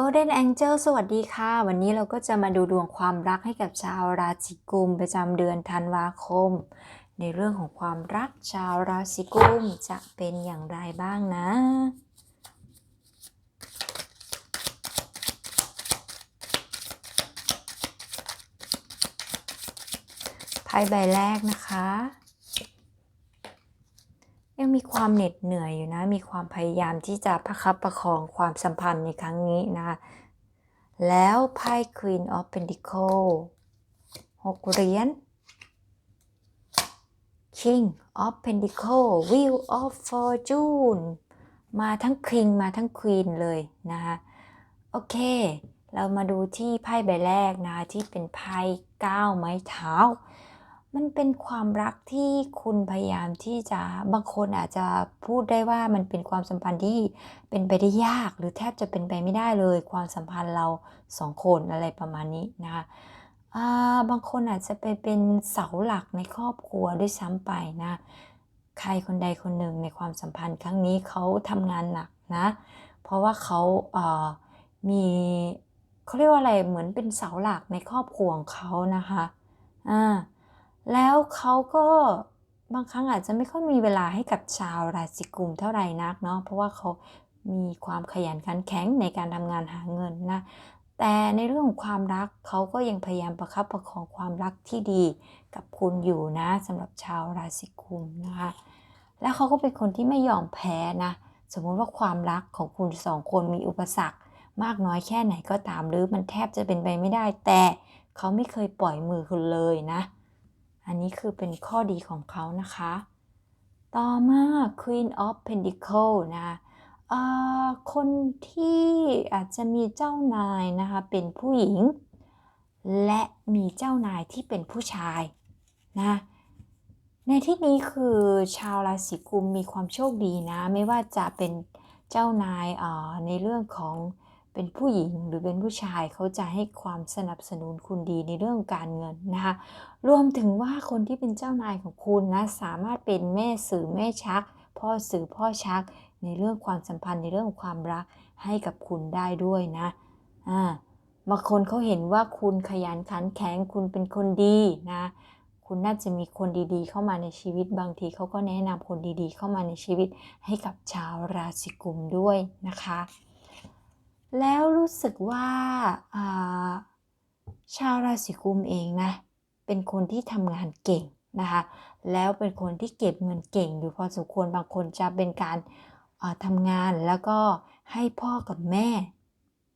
Golden Angel สวัสดีค่ะ วันนี้เราก็จะมาดูดวงความรักให้กับชาวราศีกุมประจำเดือนธันวาคม ในเรื่องของความรักชาวราศีกุมจะเป็นอย่างไรบ้างนะไพ่ใบแรกนะคะ ยังมีความเหน็ดเหนื่อยอยู่นะ มีความพยายามที่จะประคับประคองความสัมพันธ์ในครั้งนี้นะคะแล้วไพ่ Queen of Pentacle หกเหรียญ King of Pentacle Wheel of Fortune มาทั้ง King มาทั้ง Queen เลยนะคะโอเค เรามาดูที่ไพ่ใบแรกนะคะที่เป็นไพ่ก้าวไม้เท้า มันเป็นความรักที่คุณพยายามที่จะบางคนอาจจะพูดได้ว่ามันเป็นความสัมพันธ์ที่เป็นไปได้ยาก หรือแทบจะเป็นไปไม่ได้เลย ความสัมพันธ์เราสองคนอะไรประมาณนี้นะคะาบางคนอาจจะไปเป็นเสาหลักในครอบครัวด้วยซ้ำไปนะ ใครคนใดคนหนึ่งในความสัมพันธ์ครั้งนี้เขาทำงานหนักนะ เพราะว่าเขาเอ่อมีเขาเรียกว่าอะไรเหมือนเป็นเสาหลักในครอบครัวของเขานะคะอ่า แล้วเขาก็บางครั้งอาจจะไม่ค่อยมีเวลาให้กับชาวราศีกุมเท่าไหร่นักเนาะเพราะว่าเขามีความขยันขันแข็งในการทำงานหาเงินนะแต่ในเรื่องของความรักเขาก็ยังพยายามประคับประคองความรักที่ดีกับคุณอยู่นะสำหรับชาวราศีกุมนะคะแล้วเขาก็เป็นคนที่ไม่ยอมแพ้นะสมมติว่าความรักของคุณสองคนมีอุปสรรค มากน้อยแค่ไหนก็ตามหรือมันแทบจะเป็นไปไม่ได้ แต่เขาไม่เคยปล่อยมือคุณเลยนะ อันนี้คือเป็นข้อดีของเขานะคะ ต่อมา Queen of pentacles นะคนที่อาจจะมีเจ้านายนะคะเป็นผู้หญิง และมีเจ้านายที่เป็นผู้ชายนะในที่นี้คือชาวราศีกุมมีความโชคดีนะ ไม่ว่าจะเป็นเจ้านายในเรื่องของ เป็นผู้หญิงหรือเป็นผู้ชายเขาจะให้ความสนับสนุนคุณดีในเรื่องการเงินนะคะรวมถึงว่าคนที่เป็นเจ้านายของคุณนะสามารถเป็นแม่สื่อแม่ชัก พ่อสื่อพ่อชัก ในเรื่องความสัมพันธ์ในเรื่องความรักให้กับคุณได้ด้วยนะอ่าบางคนเขาเห็นว่าคุณขยันขันแข็งคุณเป็นคนดีนะคุณน่าจะมีคนดีๆ เข้ามาในชีวิตบางทีเขาก็แนะนำคนดีๆ เข้ามาในชีวิตให้กับชาวราศีกุมด้วยนะคะ แล้วรู้สึกว่าชาวราศีกุมเองนะเป็นคนที่ทำงานเก่งนะคะแล้วเป็นคนที่เก็บเงินเก่งอยู่พอสมควรบางคนจะเป็นการทำงานแล้วก็ให้พ่อกับแม่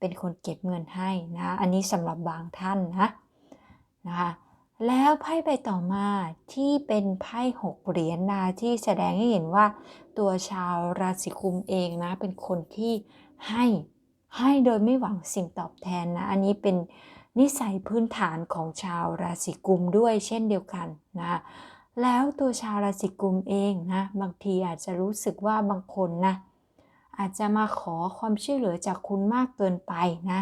เป็นคนเก็บเงินให้นะอันนี้สำหรับบางท่านนะนะคะแล้วไพ่ใบต่อมาที่เป็นไพ่หกเหรียญนะที่แสดงให้เห็นว่าตัวชาวราศีกุมเองนะเป็นคนที่ให้ ให้โดยไม่หวังสิ่งตอบแทนนะ อันนี้เป็นนิสัยพื้นฐานของชาวราศีกุมด้วยเช่นเดียวกันนะ แล้วตัวชาวราศีกุมเองนะ บางทีอาจจะรู้สึกว่าบางคนนะ อาจจะมาขอความช่วยเหลือจากคุณมากเกินไปนะ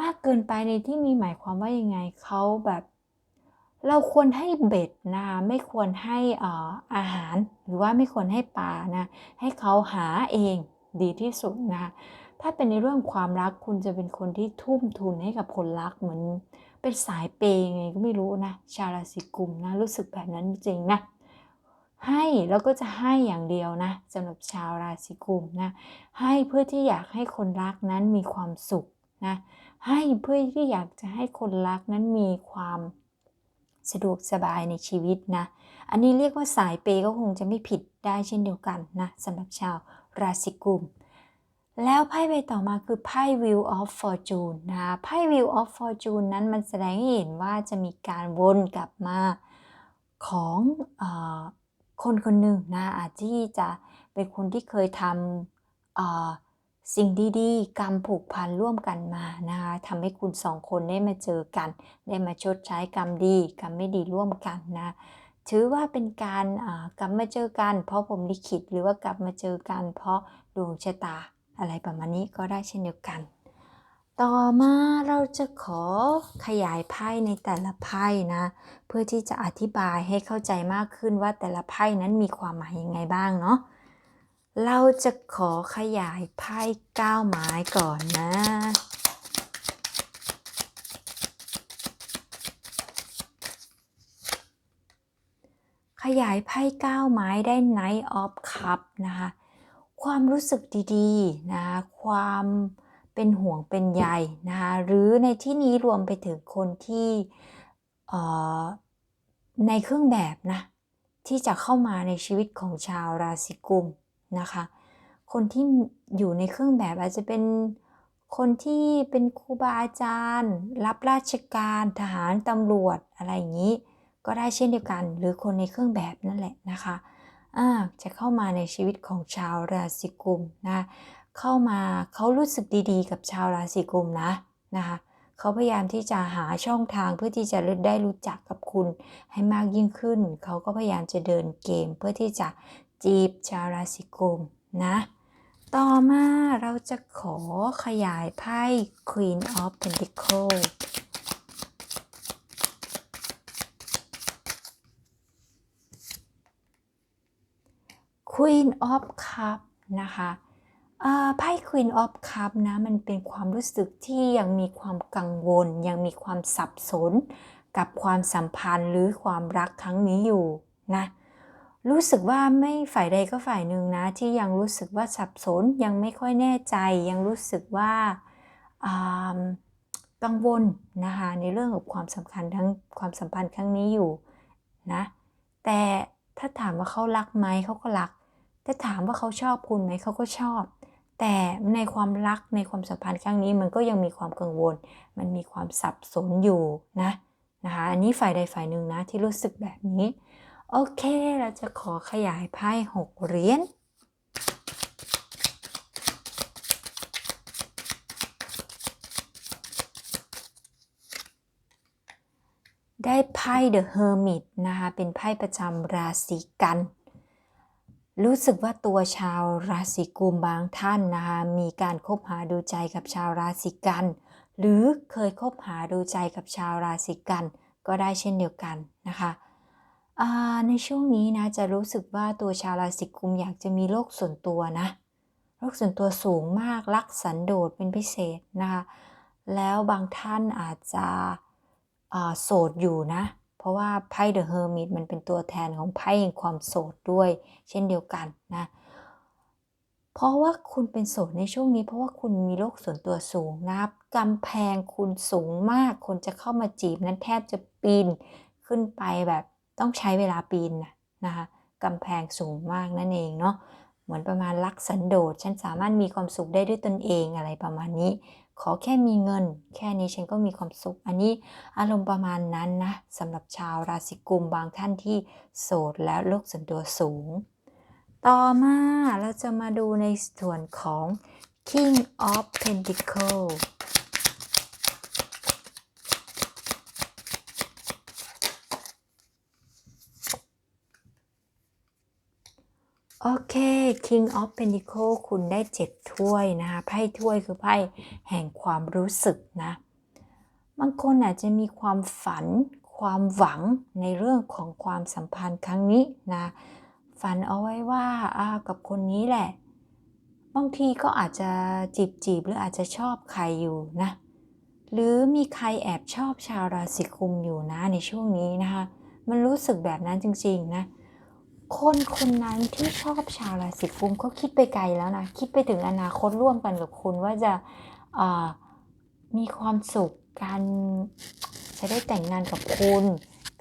มากเกินไปในที่นี้หมายความว่ายังไงเขาแบบ เราควรให้เบ็ดนะ ไม่ควรให้อาหารหรือว่าไม่ควรให้ปลานะ ให้เขาหาเองดีที่สุดนะ ถ้าเป็นในเรื่องความรักคุณจะเป็นคนที่ทุ่มทุนให้กับคนรักเหมือนเป็นสายเปย์ไงก็ไม่รู้นะ ชาวราศีกุมนะ รู้สึกแบบนั้นจริงนะ ให้แล้วก็จะให้อย่างเดียวนะสำหรับชาวราศีกุมนะ ให้เพื่อที่อยากให้คนรักนั้นมีความสุขนะให้เพื่อที่อยากจะให้คนรักนั้นมีความสะดวกสบายในชีวิตนะ อันนี้เรียกว่าสายเปย์ก็คงจะไม่ผิดได้เช่นเดียวกันนะสำหรับชาวราศีกุม แล้วไพ่ใบต่อมาคือไพ่ Wheel of Fortune นะคะไพ่ Wheel of Fortune นั้นมันแสดงให้เห็นว่าจะมีการวนกลับมาของอคนคนหนึ่งนะอาจที่จะเป็นคนที่เคยทำสิ่งดีๆ กรรมผูกพันร่วมกันมานะคะทำให้คุณสองคนได้มาเจอกัน ได้มาชดใช้กรรมดี กรรมไม่ดีร่วมกันนะถือว่าเป็นการกลับมาเจอกัน เพราะผมลิขิตหรือว่ากลับมาเจอกัน เพราะดวงชะตา อะไรประมาณนี้ก็ได้เช่นเดียวกัน ต่อมาเราจะขอขยายไพ่ในแต่ละไพ่นะ เพื่อที่จะอธิบายให้เข้าใจมากขึ้นว่าแต่ละไพ่นั้นมีความหมายยังไงบ้างเนาะเราจะขอขยายไพ่เก้าไม้ก่อนนะขยายไพ่เก้าไม้ได้ Knight of Cup นะคะ ความรู้สึกดีๆนะความเป็นห่วงเป็นใยนะคะหรือในที่นี้รวมไปถึงคนที่เอ่อในเครื่องแบบนะที่จะเข้ามาในชีวิตของชาวราศีกุมนะคะ คนที่อยู่ในเครื่องแบบอาจจะเป็นคนที่เป็นครูบาอาจารย์ รับราชการทหารตำรวจอะไรอย่างนี้ ก็ได้เช่นเดียวกัน หรือคนในเครื่องแบบนั่นแหละนะคะ จะเข้ามาในชีวิตของชาวราศีกุมนะเข้ามาเขารู้สึกดีๆ กับชาวราศีกุมนะนะคะเขาพยายามที่จะหาช่องทางเพื่อที่จะได้รู้จักกับคุณให้มากยิ่งขึ้น เขาก็พยายามจะเดินเกมเพื่อที่จะจีบชาวราศีกุมนะต่อมาเราจะขอขยายไพ่ Queen of Pentacles Queen of Cup นะคะไพ่ Queen of Cup นะมันเป็นความรู้สึกที่ยังมีความกังวล ยังมีความสับสน กับความสัมพันธ์หรือความรักครั้งนี้อยู่นะรู้สึกว่าไม่ฝ่ายใดก็ฝ่ายหนึ่งนะ ที่ยังรู้สึกว่าสับสนยังไม่ค่อยแน่ใจ ยังรู้สึกว่ากังวลนะคะในเรื่องของความสำคัญทั้งความสัมพันธ์ครั้งนี้อยู่นะแต่ถ้าถามว่าเขารักไหมเขาก็รัก ถ้าถามว่าเขาชอบคุณไหมเขาก็ชอบ แต่ในความรักในความสัมพันธ์ครั้งนี้มันก็ยังมีความกังวล มันมีความสับสนอยู่นะนะคะอันนี้ฝ่ายใดฝ่ายหนึ่งนะที่รู้สึกแบบนี้ โอเคเราจะขอขยายไพ่หกเหรียญได้ไพ่ The Hermit นะคะ เป็นไพ่ประจำราศีกัน รู้สึกว่าตัวชาวราศีกุมบางท่านนะคะมีการคบหาดูใจกับชาวราศีกัน หรือเคยคบหาดูใจกับชาวราศีกัน ก็ได้เช่นเดียวกันนะคะในช่วงนี้นะจะรู้สึกว่าตัวชาวราศีกุมอยากจะมีโลกส่วนตัวนะโลกส่วนตัวสูงมากรักสันโดษเป็นพิเศษนะคะแล้วบางท่านอาจจะโสดอยู่นะ เพราะว่าไพ่เดอะเฮอร์มิตมันเป็นตัวแทนของไพ่แห่งความโสดด้วย เช่นเดียวกันนะเพราะว่าคุณเป็นโสดในช่วงนี้ เพราะว่าคุณมีโลกส่วนตัวสูงนะครับกำแพงคุณสูงมาก คนจะเข้ามาจีบนั้นแทบจะปีนขึ้นไปแบบต้องใช้เวลาปีนนะคะกำแพงสูงมากนั่นเองเนาะเหมือนประมาณรักสันโดษฉันสามารถมีความสุขได้ด้วยตนเองอะไรประมาณนี้ ขอแค่มีเงิน แค่นี้ฉันก็มีความสุข อันนี้อารมณ์ประมาณนั้นนะสำหรับชาวราศีกุมบางท่านที่โสดและโลกส่วนตัวสูง ต่อมาเราจะมาดูในส่วนของ King of Pentacles โอเค King of Pentacles คุณได้เจ็ดถ้วยนะคะไพ่ถ้วยคือไพ่แห่งความรู้สึกนะ บางคนอาจจะมีความฝัน ความหวังในเรื่องของความสัมพันธ์ครั้งนี้นะ ฝันเอาไว้ว่ากับคนนี้แหละ บางทีก็อาจจะจีบจีบหรืออาจจะชอบใครอยู่นะ หรือมีใครแอบชอบชาวราศีกุมอยู่นะในช่วงนี้นะคะ มันรู้สึกแบบนั้นจริงๆนะ คนคนนั้นที่ชอบชาวราศีกุมเขาคิดไปไกลแล้วนะ คิดไปถึงอนาคตร่วมกันกับคุณว่าจะมีความสุขการจะได้แต่งงานกับคุณ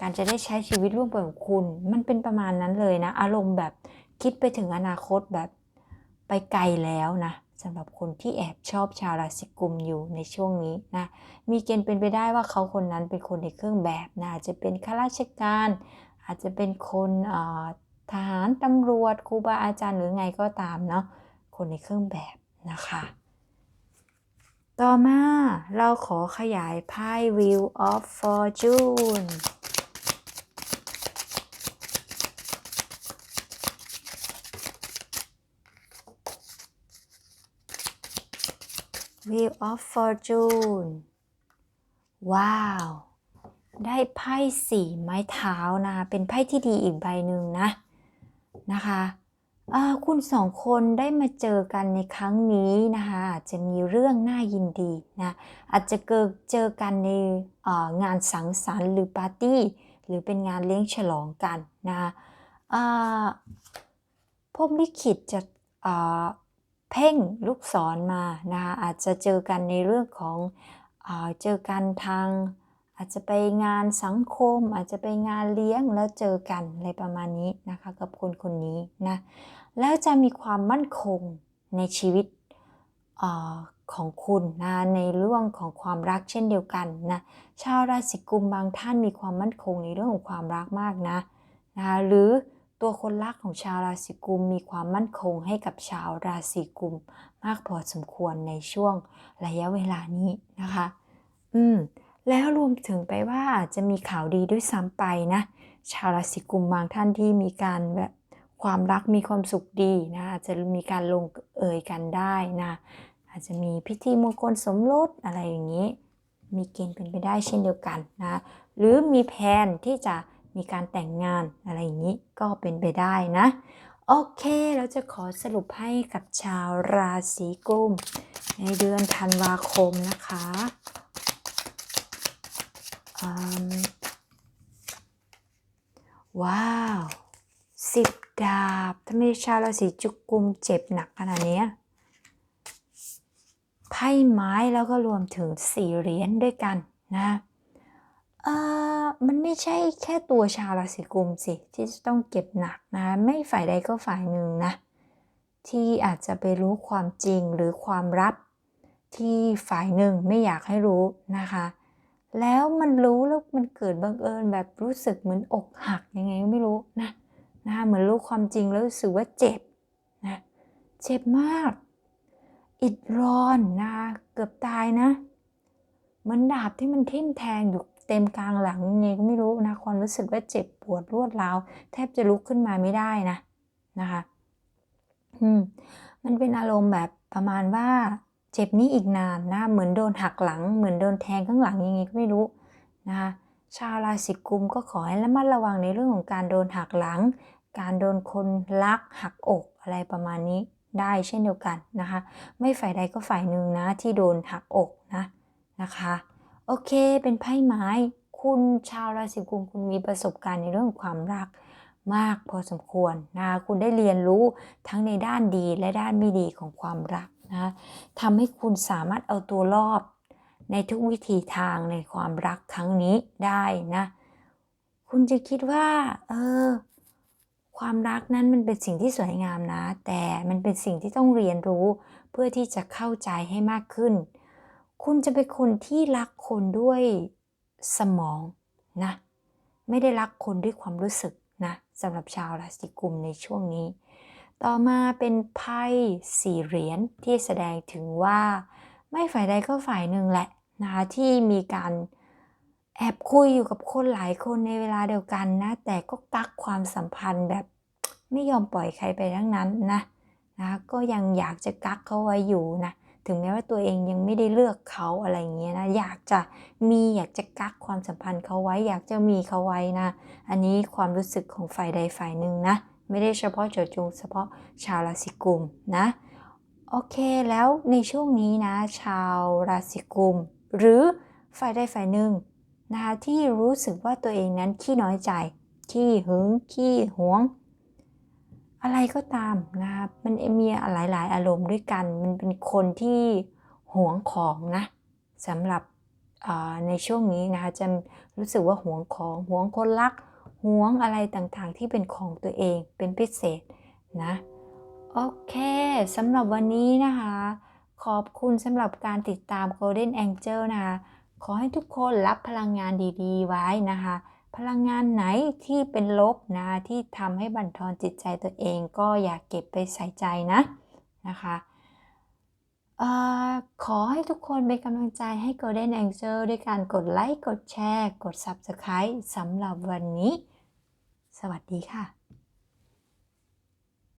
การจะได้ใช้ชีวิตร่วมกันกับคุณ มันเป็นประมาณนั้นเลยนะ อารมณ์แบบคิดไปถึงอนาคตแบบไปไกลแล้วนะสำหรับคนที่แอบชอบชาวราศีกุมอยู่ในช่วงนี้นะมีเกณฑ์เป็นไปได้ว่าเขาคนนั้นเป็นคนในเครื่องแบบนะอาจจะเป็นข้าราชการ อาจจะเป็นคน ทหารตำรวจครูบาอาจารย์หรือไงก็ตามเนาะคนในเครื่องแบบนะคะ ต่อมาเราขอขยายไพ่ Wheel of Fortune Wheel of Fortune ว้าว ได้ไพ่สี่ไม้เท้านะเป็นไพ่ที่ดีอีกใบหนึ่งนะ นะคะคุณสองคนได้มาเจอกันในครั้งนี้นะคะอาจจะมีเรื่องน่ายินดีนะอาจจะเกิดเจอกันในงานสังสรรค์หรือปาร์ตี้ หรือเป็นงานเลี้ยงฉลองกันนะคะพรหมลิขิตจะเพ่งลูกศรมานะคะอาจจะเจอกันในเรื่องของอเจอกันทาง อาจจะไปงานสังคม อาจจะไปงานเลี้ยงแล้วเจอกันอะไรประมาณนี้นะคะ กับคนคนนี้นะแล้วจะมีความมั่นคงในชีวิตอของคุณนะในเรื่องของความรักเช่นเดียวกันนะชาวราศีกุมบางท่านมีความมั่นคงในเรื่องของความรักมากนะนะคะหรือตัวคนรักของชาวราศีกุมมีความมั่นคงให้กับชาวราศีกุมมากพอสมควรในช่วงระยะเวลานี้นะคะ อืม แล้วรวมถึงไปว่าอาจจะมีข่าวดีด้วยซ้ำไปนะ ชาวราศีกุมบางท่านที่มีการแบบความรักมีความสุขดีนะอาจจะมีการลงเอยกันได้นะ อาจจะมีพิธีมงคลสมรสอะไรอย่างนี้ มีเกณฑ์เป็นไปได้เช่นเดียวกันนะหรือมีแผนที่จะมีการแต่งงานอะไรอย่างนี้ก็เป็นไปได้นะ โอเคเราจะขอสรุปให้กับชาวราศีกุมในเดือนธันวาคมนะคะ อืมว้าวสิบดาบทำไมชาวราศีจุกุมเจ็บหนักขนาดนี้ไพ่ไม้แล้วก็รวมถึงสี่เหรียญด้วยกันนะเออมันไม่ใช่แค่ตัวชาวราศีกุมสิที่จะต้องเก็บหนักนะ ไม่ฝ่ายใดก็ฝ่ายหนึ่งนะ ที่อาจจะไปรู้ความจริงหรือความลับที่ฝ่ายหนึ่งไม่อยากให้รู้นะคะ แล้วมันรู้แล้วมันเกิดบังเอิญแบบรู้สึกเหมือนอกหักยังไงก็ไม่รู้นะนะเหมือนรู้ความจริงแล้วรู้สึกว่าเจ็บนะเจ็บมาก อิดร้อนนะเกือบตายนะเหมือนดาบที่มันทิ่มแทงอยู่เต็มกลางหลังยังไงก็ไม่รู้นะความรู้สึกว่าเจ็บปวดรวดร้าวแทบจะลุกขึ้นมาไม่ได้นะนะคะ อืมมันเป็นอารมณ์แบบประมาณว่า เจ็บนี้อีกนานนะเหมือนโดนหักหลัง เหมือนโดนแทงข้างหลังยังไงก็ไม่รู้นะคะชาวราศีกุมก็ขอให้ระมัดระวังในเรื่องของการโดนหักหลัง การโดนคนลักหักอกอะไรประมาณนี้ได้เช่นเดียวกันนะคะ ไม่ฝ่ายใดก็ฝ่ายหนึ่งนะที่โดนหักอกนะนะคะ โอเคเป็นไพ่ไม้ คุณชาวราศีกุมคุณมีประสบการณ์ในเรื่องของความรักมากพอสมควรนะคุณได้เรียนรู้ทั้งในด้านดีและด้านไม่ดีของความรัก นะทำให้คุณสามารถเอาตัวรอดในทุกวิธีทางในความรักครั้งนี้ได้นะ คุณจะคิดว่า เออ ความรักนั้นมันเป็นสิ่งที่สวยงามนะ แต่มันเป็นสิ่งที่ต้องเรียนรู้เพื่อที่จะเข้าใจให้มากขึ้น คุณจะเป็นคนที่รักคนด้วยสมองนะ ไม่ได้รักคนด้วยความรู้สึกนะสำหรับชาวราศีกุมในช่วงนี้ ต่อมาเป็นไพ่สี่เหรียญที่แสดงถึงว่า ไม่ฝ่ายใดก็ฝ่ายหนึ่งแหละนะคะที่มีการแอบคุยอยู่กับคนหลายคนในเวลาเดียวกันนะ แต่ก็กักความสัมพันธ์แบบไม่ยอมปล่อยใครไปทั้งนั้นนะนะก็ยังอยากจะกักเขาไว้อยู่นะถึงแม้ว่าตัวเองยังไม่ได้เลือกเขาอะไรเงี้ยนะอยากจะมีอยากจะกักความสัมพันธ์เขาไว้ อยากจะมีเขาไว้นะ อันนี้ความรู้สึกของฝ่ายใดฝ่ายหนึ่งนะ ไม่ได้เฉพาะเจาะจงเฉพาะชาวราศีกุมนะโอเคแล้วในช่วงนี้นะ ชาวราศีกุม หรือฝ่ายใดฝ่ายหนึ่งนะคะที่รู้สึกว่าตัวเองนั้นขี้น้อยใจ ขี้หึงขี้หวง อะไรก็ตามนะคะมันมีหลาย ๆ อารมณ์ด้วยกัน มันเป็นคนที่หวงของนะสำหรับในช่วงนี้นะคะจะรู้สึกว่าหวงของหวงคนรัก หวงอะไรต่างๆ ที่เป็นของตัวเองเป็นพิเศษนะ โอเคสำหรับวันนี้นะคะ ขอบคุณสำหรับการติดตาม Golden Angel นะคะ ขอให้ทุกคนรับพลังงานดีๆ ไว้นะคะ พลังงานไหนที่เป็นลบนะที่ทำให้บั่นทอนจิตใจตัวเองก็อย่าเก็บไปใส่ใจนะนะคะอขอให้ทุกคนเป็นกำลังใจให้ Golden Angel ด้วยการกดไลค์ กดแชร์ กด Subscribe สำหรับวันนี้ สวัสดีค่ะ